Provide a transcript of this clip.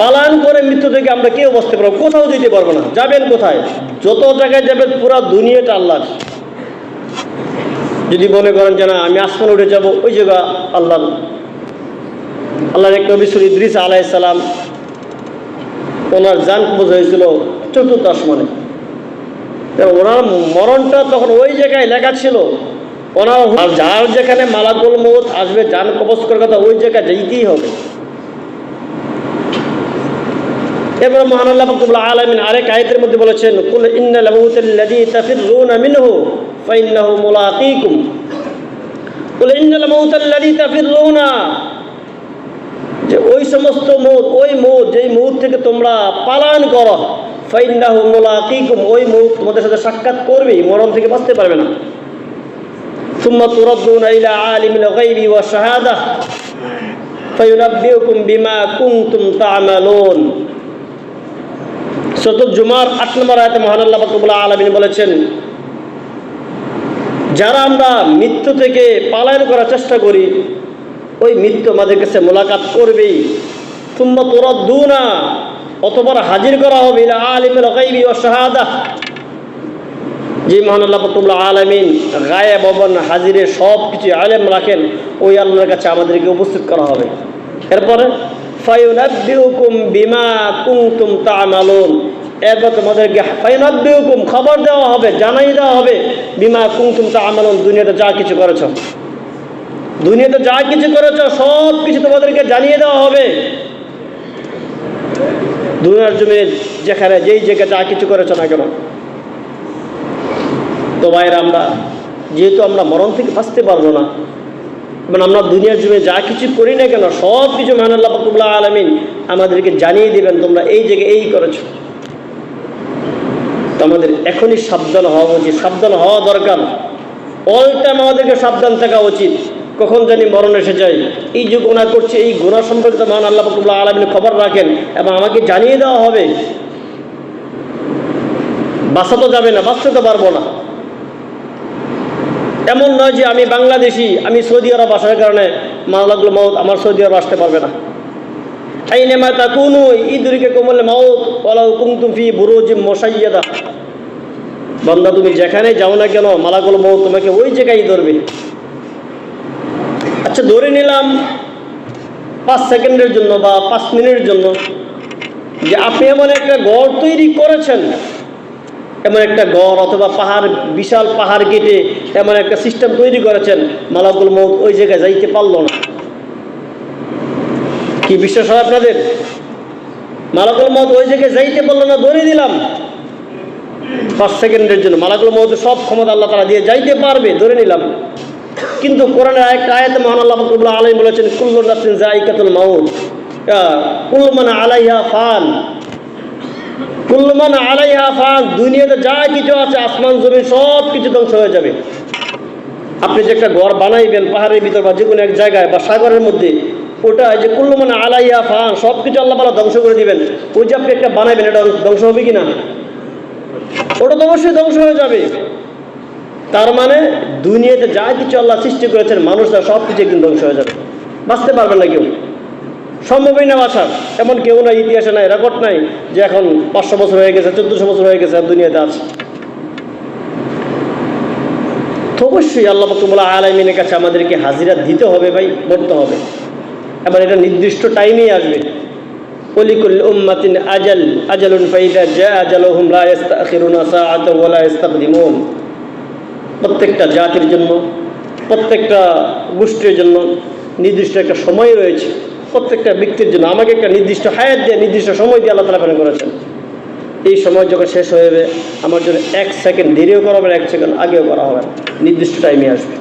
পালায়ন করে মৃত্যু থেকে আমরা কেউ বসতে পারব? কোথাও যেতে পারব না। যাবেন কোথায়? যত জায়গায় যাবেন, পুরো দুনিয়াটা আল্লাহ যদি মনে করেন যে না, আমি আসমান উঠে যাব, ওই জায়গা আল্লাহ আল্লাহর এক নবী সুর ইদ্রিস আলাইসালাম ওনার জান কবজ হয়েছিল চতুর্থ আসমানে। ওনার মরণটা তখন ওই জায়গায় লেখা ছিল। ওনার যার যেখানে মালাকুল মৌত আসবে, জান কবজ করার কথা ওই জায়গায় যেতেই হবে। এবার মহান আল্লাহ ফাকুল্লাহ আলমিন আরেক আয়তের মধ্যে বলেছেন কুল ইন্নাল মাউতাল্লাযী তাফিররুনা মিনহু ফাইন্নাহু মুলাকীকুম কুল ইন্নাল মাউতাল্লাযী তাফিররুনা যে ওই সমস্ত মৌত ওই মৌত যেই মৌত থেকে তোমরা পালায়ন করো ফাইন্নাহু মুলাকীকুম ওই মৌত তোমাদের সাথে সাক্ষাৎ করবেই মরণ থেকে বাঁচতে পারবে না ثم تردون إلى عالم الغيب والشهادة فينبئكم بما كنتم تعملون জুমার আট নম্বর আয়তে মহান আল্লাহ ফাকরুল্লাহ আলমিন বলেছেন, যারা আমরা মৃত্যু থেকে পালায়ন করার চেষ্টা করি, ওই মৃত্যু আমাদের কাছে মোলাকাত করবেই। তুম্বা তোরা দু না অতবার হাজির করা হবে আলিমের গাইবি ও শাহাদা। যে মহান আল্লাহ ফতুল্লাহ আলমিন গায়ে ভবন হাজিরে সব কিছু আলেম রাখেন, ওই আল্লাহর কাছে আমাদেরকে উপস্থিত করা হবে। এরপরে, ফায়ুনাব্বিউকুম বিমা কুনতুম তা'মালুন। এরপর তোমাদেরকে ফায়ুনাব্বিউকুম খবর দেওয়া হবে, জানাই দেওয়া হবে, বিমা কুনতুম তা'মালুন, দুনিয়াতে যা কিছু করেছ। দুনিয়াতে যা কিছু করেছ, সব কিছু তোমাদেরকে জানিয়ে দেওয়া হবে। দুনিয়ার জমিনে যেখানে যেই জায়গায় যা কিছু করেছ না কেন। তো ভাইয়ের, আমরা যেহেতু আমরা মরণ থেকে বাঁচতে পারব না, এবং আমরা দুনিয়ার জন্য যা কিছু করি না কেন, সব কিছু ফকুল্লাহ আলমিন আমাদেরকে জানিয়ে দেবেন, তোমরা এই জায়গায় এই করেছ। তো আমাদের এখনই সাবধান হওয়া উচিত। সাবধান হওয়া দরকার। অল টাইম আমাদেরকে সাবধান থাকা উচিত। কখন জানি মরণ এসে যায়। এই যে গুণা করছে, এই গুণা সম্পর্কিত মহান আল্লাহ ফকুল্লাহ আলমিন খবর রাখেন এবং আমাকে জানিয়ে দেওয়া হবে। বাঁচা তো যাবে না, বাঁচতে তো পারব না। এমন নয় যে আমি বাংলাদেশি, আমি সৌদি আরব আসার কারণে মাওলাগুলো মাউত আমার সৌদি আরব আসতে পারবে না। আইনে মা তা কোনো ইদুরিকে কোমলে মাউত ওলাউ কুমতুম ফি বুরুজি মশাইয়াদা। বন্দা, তুমি যেখানে যাও না কেন মালাগুলো মৌ তোমাকে ওই জায়গায় ধরবে। আচ্ছা ধরে নিলাম পাঁচ সেকেন্ডের জন্য বা পাঁচ মিনিটের জন্য যে আপনি এমন একটা গড় তৈরি করেছেন, এমন একটা গড় অথবা পাহাড়, বিশাল পাহাড় কেটে এমন একটা সিস্টেম তৈরি করেছেন, মালাকুল মৌত ওই জায়গায় যাইতে পারল না। কি বিশ্বাস হয় আপনাদের? মালাকুল মৌত ওই জায়গায় যাইতে পারল না, ধরে দিলাম। পাঁচ সেকেন্ডের জন্য। মালাকুল মৌত সব ক্ষমতা আল্লাহ তারা দিয়ে যাইতে পারবে, ধরে নিলাম। কিন্তু কোরআনের একটা আয়াতে মহান আল্লাহ আলম বলেছেন কুল্লুর নাসিন জাইকাতুল মাউত। কুল্লুমান আলাইহা ফান। কুল্লমান আলাইহা ফান। দুনিয়াতে যা কিছু আছে, আসমান, জমিন, সব কিছু ধ্বংস হয়ে যাবে। আপনি যে একটা ঘর বানাইবেন, পাহাড়ের ভিতর বা যে কোনো এক জায়গায় বা সাগরের মধ্যে ওটা যে কুল্লু মানে আলাইয়া ফান সব কিছু আল্লাহ পালা ধ্বংস করে দিবেন। ওই যে আপনি একটা বানাবেন এটা ধ্বংস হবে কি না ওটা তো অবশ্যই ধ্বংস হয়ে যাবে। তার মানে দুনিয়াতে যা কিছু আল্লাহ সৃষ্টি করেছেন, মানুষরা সব কিছু একদিন ধ্বংস হয়ে যাবে। বাঁচতে পারবে না কেউ। সম্ভবই না বাসার এমন কেউ নাই, ইতিহাসে নাই রেকর্ড নাই যে এখন পাঁচশো বছর হয়ে গেছে, চোদ্দশো বছর হয়ে গেছে দুনিয়াতে আছে। অবশ্যই আল্লাহ ফতুল্লাহ আলমিনের কাছে আমাদেরকে হাজিরা দিতে হবে ভাই, করতে হবে। এবার এটা নির্দিষ্ট টাইমেই আসবে। আজাল জা আজালহুম লা ইস্তাখিরুনা সাআতা ওয়া লা ইস্তাকদিমুন প্রত্যেকটা জাতির জন্য, প্রত্যেকটা গোষ্ঠীর জন্য নির্দিষ্ট একটা সময় রয়েছে। প্রত্যেকটা ব্যক্তির জন্য আমাকে একটা নির্দিষ্ট হায়াত দিয়ে, নির্দিষ্ট সময় দিয়ে আল্লাহ তালা করেছেন। এই সময় যখন শেষ হয়ে যাবে, আমার জন্য এক সেকেন্ড দেরিও করা হবে এক সেকেন্ড আগেও করা হবে নির্দিষ্ট টাইমে আসবে।